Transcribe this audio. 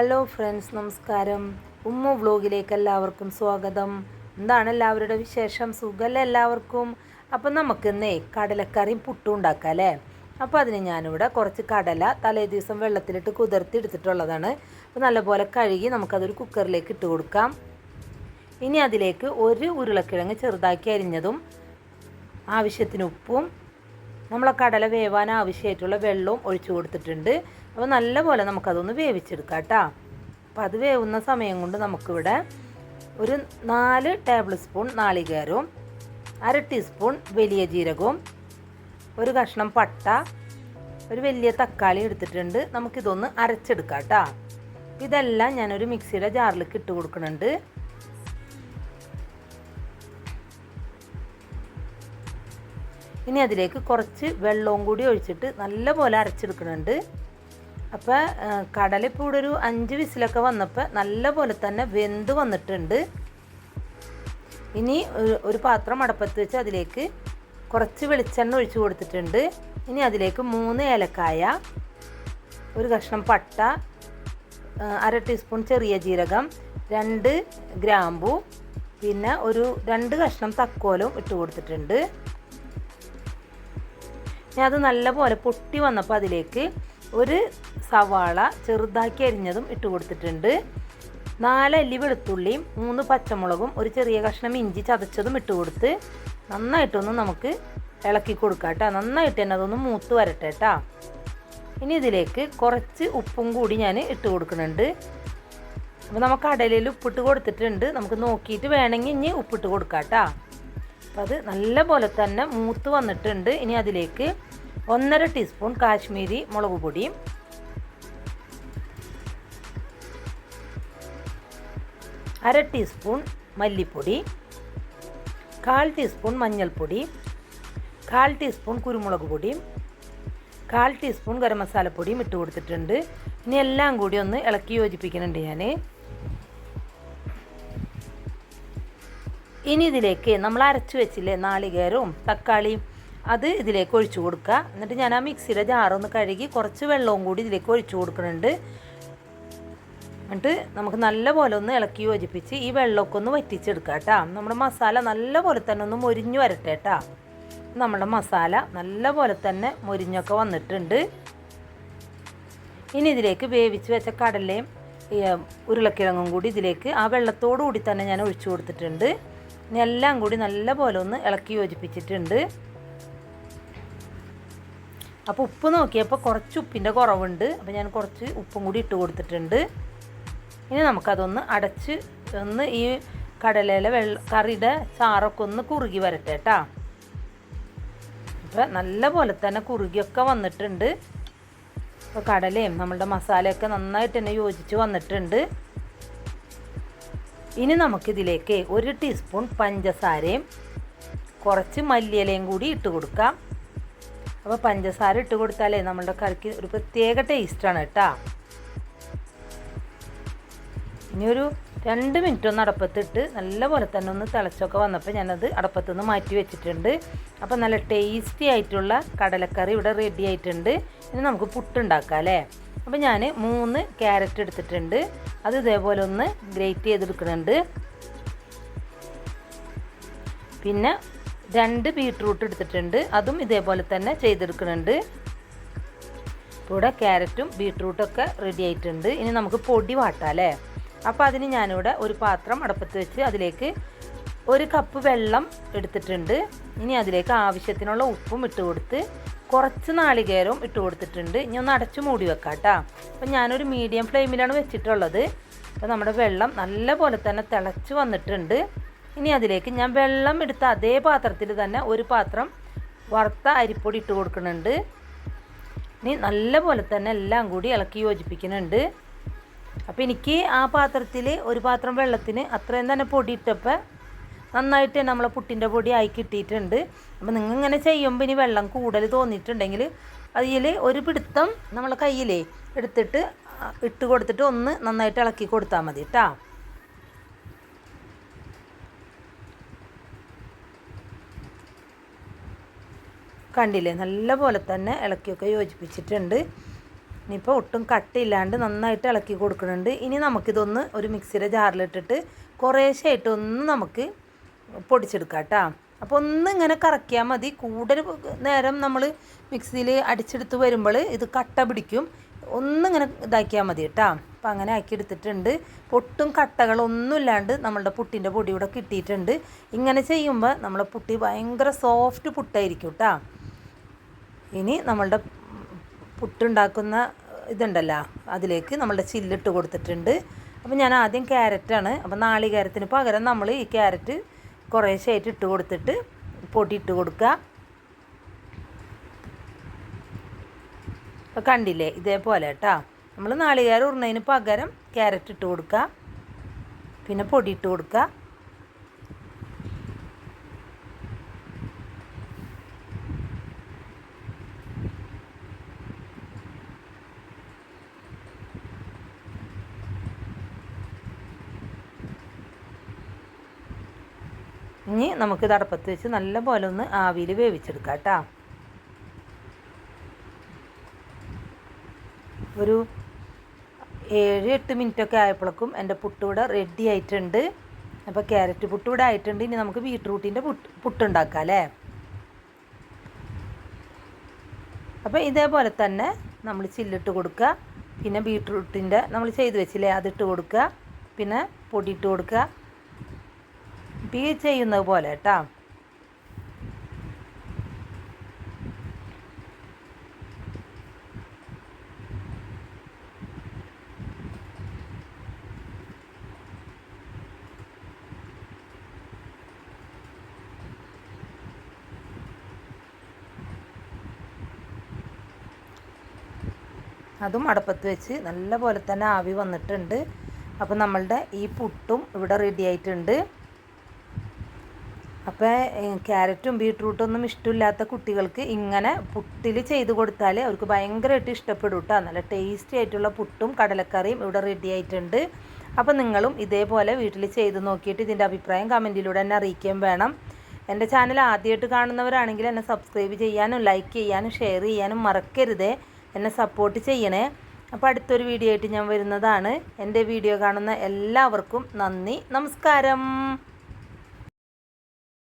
Hello friends നമസ്കാരം. ഉമ്മ വ്ലോഗിലേക്ക് എല്ലാവർക്കും സ്വാഗതം. എന്താണ് എല്ലാവരുടെ വിശേഷം? സുഖമല്ലേ എല്ലാവർക്കും? അപ്പം നമുക്കിന്നേ കടലക്കറിയും പുട്ടും ഉണ്ടാക്കാം അല്ലേ? അപ്പോൾ അതിന് ഞാനിവിടെ കുറച്ച് കടല തലേ ദിവസം വെള്ളത്തിലിട്ട് കുതിർത്തി എടുത്തിട്ടുള്ളതാണ്. അപ്പോൾ നല്ലപോലെ കഴുകി നമുക്കതൊരു കുക്കറിലേക്ക് ഇട്ട് കൊടുക്കാം. ഇനി അതിലേക്ക് ഒരു ഉരുളക്കിഴങ്ങ് ചെറുതാക്കി അരിഞ്ഞതും ആവശ്യത്തിന് ഉപ്പും നമ്മളെ കടല വേവാൻ ആവശ്യമായിട്ടുള്ള വെള്ളവും ഒഴിച്ചു കൊടുത്തിട്ടുണ്ട്. അപ്പോൾ നല്ലപോലെ നമുക്കതൊന്ന് വേവിച്ചെടുക്കാം കേട്ടോ. അപ്പോൾ അത് വേവുന്ന സമയം കൊണ്ട് നമുക്കിവിടെ ഒരു നാല് ടേബിൾ സ്പൂൺ നാളികേരവും അര ടീസ്പൂൺ വലിയ ജീരകവും ഒരു കഷ്ണം പട്ട ഒരു വലിയ തക്കാളി എടുത്തിട്ടുണ്ട്. നമുക്കിതൊന്ന് അരച്ചെടുക്കാം കേട്ടോ. ഇതെല്ലാം ഞാനൊരു മിക്സിയുടെ ജാറിലേക്ക് ഇട്ട് കൊടുക്കുന്നുണ്ട്. ഇനി അതിലേക്ക് കുറച്ച് വെള്ളവും കൂടി ഒഴിച്ചിട്ട് നല്ലപോലെ അരച്ചെടുക്കുന്നുണ്ട്. അപ്പോൾ കടല ഇവിടെ ഒരു അഞ്ച് വിസിലൊക്കെ വന്നപ്പോൾ നല്ല പോലെ തന്നെ വെന്ത് വന്നിട്ടുണ്ട്. ഇനി ഒരു പാത്രം അടപ്പത്ത് വെച്ച് അതിലേക്ക് കുറച്ച് വെളിച്ചെണ്ണ ഒഴിച്ചു കൊടുത്തിട്ടുണ്ട്. ഇനി അതിലേക്ക് മൂന്ന് ഏലക്കായ ഒരു കഷ്ണം പട്ട അര ടീസ്പൂൺ ചെറിയ ജീരകം രണ്ട് ഗ്രാമ്പു പിന്നെ ഒരു രണ്ട് കഷ്ണം തക്കോലും ഇട്ട് കൊടുത്തിട്ടുണ്ട്. ഇനി അത് നല്ലപോലെ പൊട്ടി വന്നപ്പോൾ അതിലേക്ക് ഒരു സവാള ചെറുതാക്കി അരിഞ്ഞതും ഇട്ട് കൊടുത്തിട്ടുണ്ട്. നാല് അല്ലി വെളുത്തുള്ളിയും മൂന്ന് പച്ചമുളകും ഒരു ചെറിയ കഷ്ണം ഇഞ്ചി ചതച്ചതും ഇട്ട് കൊടുത്ത് നന്നായിട്ടൊന്ന് നമുക്ക് ഇളക്കി കൊടുക്കാം കേട്ടോ നന്നായിട്ട് തന്നെ അതൊന്ന് മൂത്ത് വരട്ടെ കേട്ടോ ഇനി ഇതിലേക്ക് കുറച്ച് ഉപ്പും കൂടി ഞാൻ ഇട്ട് കൊടുക്കുന്നുണ്ട്. അപ്പോൾ നമുക്ക് കടലയിൽ ഉപ്പിട്ട് കൊടുത്തിട്ടുണ്ട്. നമുക്ക് നോക്കിയിട്ട് വേണമെങ്കിൽ ഇനി ഉപ്പിട്ട് കൊടുക്കാം കേട്ടോ അപ്പോൾ അത് നല്ല പോലെ തന്നെ മൂത്ത് വന്നിട്ടുണ്ട്. ഇനി അതിലേക്ക് ഒന്നര ടീസ്പൂൺ കാശ്മീരി മുളക് പൊടിയും അര ടീസ്പൂൺ മല്ലിപ്പൊടി. കാൽ ടീസ്പൂൺ മഞ്ഞൾപ്പൊടി. കാൽ ടീസ്പൂൺ കുരുമുളക് പൊടിയും കാൽ ടീസ്പൂൺ ഗരം മസാലപ്പൊടിയും ഇട്ട് കൊടുത്തിട്ടുണ്ട്. ഇനി എല്ലാം കൂടി ഒന്ന് ഇളക്കി യോജിപ്പിക്കുന്നുണ്ട് ഞാൻ ഇനി ഇതിലേക്ക് നമ്മൾ അരച്ചു വെച്ചില്ലേ നാളികേരവും തക്കാളിയും അത് ഇതിലേക്ക് ഒഴിച്ചു കൊടുക്കുക. എന്നിട്ട് ഞാൻ ആ മിക്സിയുടെ ജാറൊന്ന് കഴുകി കുറച്ച് വെള്ളവും കൂടി ഇതിലേക്ക് ഒഴിച്ചു കൊടുക്കുന്നുണ്ട്. എന്നിട്ട് നമുക്ക് നല്ല പോലെ ഒന്ന് ഇളക്കി യോജിപ്പിച്ച് ഈ വെള്ളമൊക്കെ ഒന്ന് വറ്റിച്ചെടുക്കാം കേട്ടോ. നമ്മുടെ മസാല നല്ല പോലെ തന്നെ ഒന്ന് മൊരിഞ്ഞു വരട്ടെ കേട്ടോ. നമ്മുടെ മസാല നല്ല പോലെ തന്നെ മൊരിഞ്ഞൊക്കെ വന്നിട്ടുണ്ട്. ഇനി ഇതിലേക്ക് വേവിച്ച് വെച്ച കടലയും ഉരുളക്കിഴങ്ങും കൂടി ഇതിലേക്ക് ആ വെള്ളത്തോടു കൂടി തന്നെ ഞാൻ ഒഴിച്ചു കൊടുത്തിട്ടുണ്ട്. എല്ലാം കൂടി നല്ല പോലെ ഒന്ന് ഇളക്കി യോജിപ്പിച്ചിട്ടുണ്ട്. അപ്പോൾ ഉപ്പ് നോക്കിയപ്പോൾ കുറച്ച് ഉപ്പിന്റെ കുറവുണ്ട്. അപ്പോൾ ഞാൻ കുറച്ച് ഉപ്പും കൂടി ഇട്ട് കൊടുത്തിട്ടുണ്ട്. ഇനി നമുക്കതൊന്ന് അടച്ച് ഒന്ന് ഈ കടലയിലെ വെള്ള കറിയുടെ ചാറൊക്കെ ഒന്ന് കുറുകി വരട്ടെ കേട്ടോ അപ്പോൾ നല്ല പോലെ തന്നെ കുറുകിയൊക്കെ വന്നിട്ടുണ്ട്. അപ്പോൾ കടലയും നമ്മളുടെ മസാലയൊക്കെ നന്നായിട്ട് തന്നെ യോജിച്ച് വന്നിട്ടുണ്ട്. ഇനി നമുക്കിതിലേക്ക് ഒരു ടീസ്പൂൺ പഞ്ചസാരയും കുറച്ച് മല്ലിയിലയും കൂടി ഇട്ട് കൊടുക്കാം. അപ്പോൾ പഞ്ചസാര ഇട്ട് കൊടുത്താലേ നമ്മളുടെ കറിക്ക് ഒരു പ്രത്യേക ടേസ്റ്റാണ് കേട്ടോ. ഇനി ഒരു രണ്ട് മിനിറ്റ് ഒന്ന് അടപ്പത്തിട്ട് നല്ല പോലെ തന്നെ ഒന്ന് തിളച്ചൊക്കെ വന്നപ്പോൾ ഞാനത് അടപ്പത്തുനിന്ന് മാറ്റി വെച്ചിട്ടുണ്ട്. അപ്പോൾ നല്ല ടേസ്റ്റി ആയിട്ടുള്ള കടലക്കറി ഇവിടെ റെഡി ആയിട്ടുണ്ട്. ഇനി നമുക്ക് പുട്ടുണ്ടാക്കാം അല്ലേ? അപ്പോൾ ഞാൻ മൂന്ന് ക്യാരറ്റ് എടുത്തിട്ടുണ്ട്. അത് ഇതേപോലെ ഒന്ന് ഗ്രേറ്റ് ചെയ്തെടുക്കുന്നുണ്ട്. പിന്നെ രണ്ട് ബീട്രൂട്ട് എടുത്തിട്ടുണ്ട്. അതും ഇതേപോലെ തന്നെ ചെയ്തെടുക്കുന്നുണ്ട്. ഇവിടെ ക്യാരറ്റും ബീട്രൂട്ടൊക്കെ റെഡി ആയിട്ടുണ്ട്. ഇനി നമുക്ക് പൊടി വാട്ടാം അല്ലേ? അപ്പോൾ അതിന് ഞാനിവിടെ ഒരു പാത്രം അടപ്പത്ത് വെച്ച് അതിലേക്ക് ഒരു കപ്പ് വെള്ളം എടുത്തിട്ടുണ്ട്. ഇനി അതിലേക്ക് ആവശ്യത്തിനുള്ള ഉപ്പും ഇട്ട് കൊടുത്ത് കുറച്ച് നാളികേരവും ഇട്ട് കൊടുത്തിട്ടുണ്ട്. ഇനി ഒന്ന് അടച്ചു മൂടി വെക്കാം കേട്ടോ. അപ്പം ഞാനൊരു മീഡിയം ഫ്ലെയിമിലാണ് വെച്ചിട്ടുള്ളത്. അപ്പോൾ നമ്മുടെ വെള്ളം നല്ല പോലെ തന്നെ തിളച്ച് വന്നിട്ടുണ്ട്. ഇനി അതിലേക്ക് ഞാൻ വെള്ളം എടുത്ത അതേ പാത്രത്തിൽ തന്നെ ഒരു പാത്രം വറുത്ത അരിപ്പൊടി ഇട്ട് കൊടുക്കുന്നുണ്ട്. ഇനി നല്ല പോലെ തന്നെ എല്ലാം കൂടി ഇളക്കി യോജിപ്പിക്കുന്നുണ്ട്. അപ്പോൾ എനിക്ക് ആ പാത്രത്തിൽ ഒരു പാത്രം വെള്ളത്തിന് അത്രയും തന്നെ പൊടി ഇട്ടപ്പോൾ നന്നായിട്ട് നമ്മളെ പുട്ടിന്റെ പൊടി ആയി കിട്ടിയിട്ടുണ്ട്. അപ്പോൾ നിങ്ങൾ ഇങ്ങനെ ചെയ്യുമ്പോൾ ഇനി വെള്ളം കൂടുതൽ തോന്നിയിട്ടുണ്ടെങ്കിൽ അതിൽ ഒരു പിടുത്തം നമ്മളെ കയ്യിലേ എടുത്തിട്ട് ഇട്ട് കൊടുത്തിട്ട് ഒന്ന് നന്നായിട്ട് ഇളക്കി കൊടുത്താൽ മതി കേട്ടോ. കണ്ടില്ലേ? നല്ല പോലെ തന്നെ ഇളക്കിയൊക്കെ യോജിപ്പിച്ചിട്ടുണ്ട്. ഇനിയിപ്പോൾ ഒട്ടും കട്ടില്ലാണ്ട് നന്നായിട്ട് ഇളക്കി കൊടുക്കുന്നുണ്ട്. ഇനി നമുക്കിതൊന്ന് ഒരു മിക്സിയുടെ ജാറിലിട്ടിട്ട് കുറേശ്ശായിട്ട് ഒന്ന് നമുക്ക് പൊടിച്ചെടുക്കാം കേട്ടോ. അപ്പോൾ ഒന്ന് ഇങ്ങനെ കറക്കിയാൽ മതി. കൂടുതൽ നേരം നമ്മൾ മിക്സിയിൽ അടിച്ചെടുത്ത് വരുമ്പോൾ ഇത് കട്ട പിടിക്കും. ഒന്നിങ്ങനെ ഇതാക്കിയാൽ മതി കേട്ടോ. അപ്പം അങ്ങനെ ആക്കി എടുത്തിട്ടുണ്ട്. പൊട്ടും കട്ടകളൊന്നും ഇല്ലാണ്ട് നമ്മളുടെ പുട്ടിന്റെ പൊടി ഇവിടെ കിട്ടിയിട്ടുണ്ട്. ഇങ്ങനെ ചെയ്യുമ്പോൾ നമ്മളെ പുട്ടി ഭയങ്കര സോഫ്റ്റ് പുട്ടായിരിക്കും കേട്ടോ. ഇനി നമ്മളുടെ പുട്ടുണ്ടാക്കുന്ന ഇതുണ്ടല്ലോ അതിലേക്ക് നമ്മളുടെ ചില്ലിട്ട് കൊടുത്തിട്ടുണ്ട്. അപ്പോൾ ഞാൻ ആദ്യം ക്യാരറ്റാണ്. അപ്പോൾ നാളികേരത്തിന് പകരം നമ്മൾ ഈ ക്യാരറ്റ് കുറേശ്ശായിട്ട് ഇട്ട് കൊടുത്തിട്ട് പൊടി ഇട്ട് കൊടുക്കുക. അപ്പോൾ കണ്ടില്ലേ ഇതേപോലെ കേട്ടോ. നമ്മൾ നാളികേരം ഉരുണതിന് പകരം ക്യാരറ്റ് ഇട്ട് കൊടുക്കുക. പിന്നെ പൊടി ഇട്ട് കൊടുക്കുക. ഇനി നമുക്ക് തടപ്പത്ത് വെച്ച് നല്ല പോലെ ഒന്ന് ആവിയിൽ വേവിച്ചെടുക്കാം കേട്ടോ. ഒരു ഏഴ് എട്ട് മിനിറ്റൊക്കെ ആയപ്പോഴേക്കും എന്റെ പുട്ട് ഇവിടെ റെഡി ആയിട്ടുണ്ട്. അപ്പോൾ ക്യാരറ്റ് പുട്ട് ഇവിടെ ആയിട്ടുണ്ട്. ഇനി നമുക്ക് ബീട്രൂട്ടിന്റെ പുട്ട് പുട്ടുണ്ടാക്കാം അല്ലേ? അപ്പോൾ ഇതേപോലെ തന്നെ നമ്മൾ ചില്ലിട്ട് കൊടുക്കുക. പിന്നെ ബീട്രൂട്ടിന്റെ നമ്മൾ ചെയ്ത് വെച്ചില്ലേ അതിട്ട് കൊടുക്കുക. പിന്നെ പൊടിയിട്ട് കൊടുക്കുക. ഈ ചെയ്യുന്നത് പോലെ കേട്ടോ. അതും അടുപ്പത്ത് വെച്ച് നല്ല പോലെ തന്നെ ആവി വന്നിട്ടുണ്ട്. അപ്പോൾ നമ്മളുടെ ഈ പുട്ടും ഇവിടെ റെഡി ആയിട്ടുണ്ട്. അപ്പോൾ ക്യാരറ്റും ബീട്രൂട്ടും ഒന്നും ഇഷ്ടമില്ലാത്ത കുട്ടികൾക്ക് ഇങ്ങനെ പുട്ടിൽ ചെയ്ത് കൊടുത്താൽ അവർക്ക് ഭയങ്കരമായിട്ട് ഇഷ്ടപ്പെടും കേട്ടോ നല്ല ടേസ്റ്റി ആയിട്ടുള്ള പുട്ടും കടലക്കറിയും ഇവിടെ റെഡി ആയിട്ടുണ്ട്. അപ്പോൾ നിങ്ങളും ഇതേപോലെ വീട്ടിൽ ചെയ്ത് നോക്കിയിട്ട് ഇതിന്റെ അഭിപ്രായം കമന്റിലൂടെ എന്നെ അറിയിക്കുകയും വേണം. എന്റെ ചാനൽ ആദ്യമായിട്ട് കാണുന്നവരാണെങ്കിൽ എന്നെ സബ്സ്ക്രൈബ് ചെയ്യാനും ലൈക്ക് ചെയ്യാനും ഷെയർ ചെയ്യാനും മറക്കരുതേ. എന്നെ സപ്പോർട്ട് ചെയ്യണേ. അപ്പോൾ അടുത്തൊരു വീഡിയോ ആയിട്ട് ഞാൻ വരുന്നതാണ്. എന്റെ വീഡിയോ കാണുന്ന എല്ലാവർക്കും നന്ദി. നമസ്കാരം.